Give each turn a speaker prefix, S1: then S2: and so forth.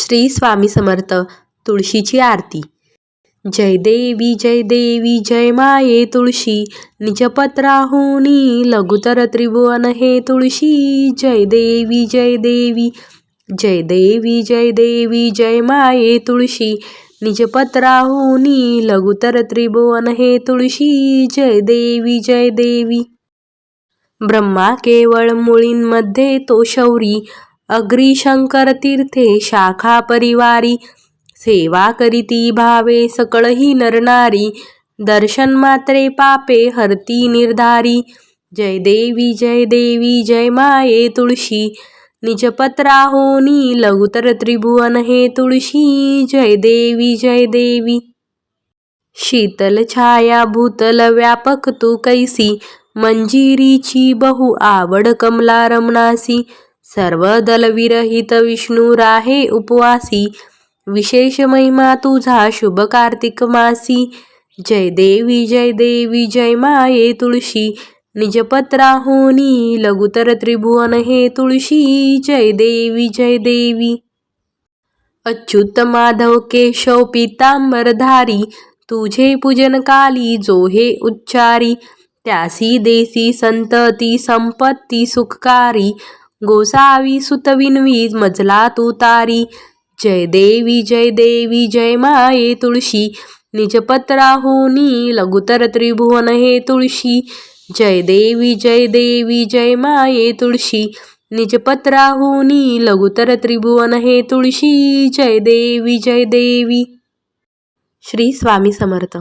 S1: श्री स्वामी समर्थ तुळशीची आरती. जय देवी जय देवी जय माये तुळशी. निजपत्राहुनी लघुतर त्रिभुवन हे तुळशी. जय देवी जय देवी जय देवी जय देवी जय माये तुळशी. निजपत्राहुनी लघुतर त्रिभुवन हे तुळशी. जय देवी जय देवी. ब्रह्मा केवळ मुळींमध्ये तो शौरी. अग्री शंकर तीर्थे शाखा परिवारी सेवा करीती भावे सकळही नरनारी दर्शन मात्रे पापे हरती निर्धारी. जय देवी जय देवी जय माये तुळशी. निजपत्राहोनी लघुतर त्रिभुवन हे तुळशी. जय देवी जय देवी. शीतल छाया भूतल व्यापक तू कैसी. मंजिरीची बहु आवड कमला रमणासी. सर्व दलविरहित विष्णू राहे उपवासी. विशेष महिमा तुझा शुभ कार्तिक मासी. जय देवी जय देवी जय माये तुळशी. निजपत्राहुनी लघुतर त्रिभुवन हे तुळशी. जय देवी जय देवी. अच्युत माधव केशव पितांबरधारी तुझे पूजन काली जो हे उच्चारी. त्यासी देसी संतती संपत्ती सुखकारी. गोसावी सुतविनवी मजला तू तारी. जय देवी जय देवी जय माये तुळशी. निजपत्राहुनी लघुतर त्रिभुवन हे तुळशी. जय देवी जय देवी जय माये तुळशी. निजपत्राहुनी लघुतर त्रिभुवन हे तुळशी. जय देवी जय देवी. श्री स्वामी समर्थ.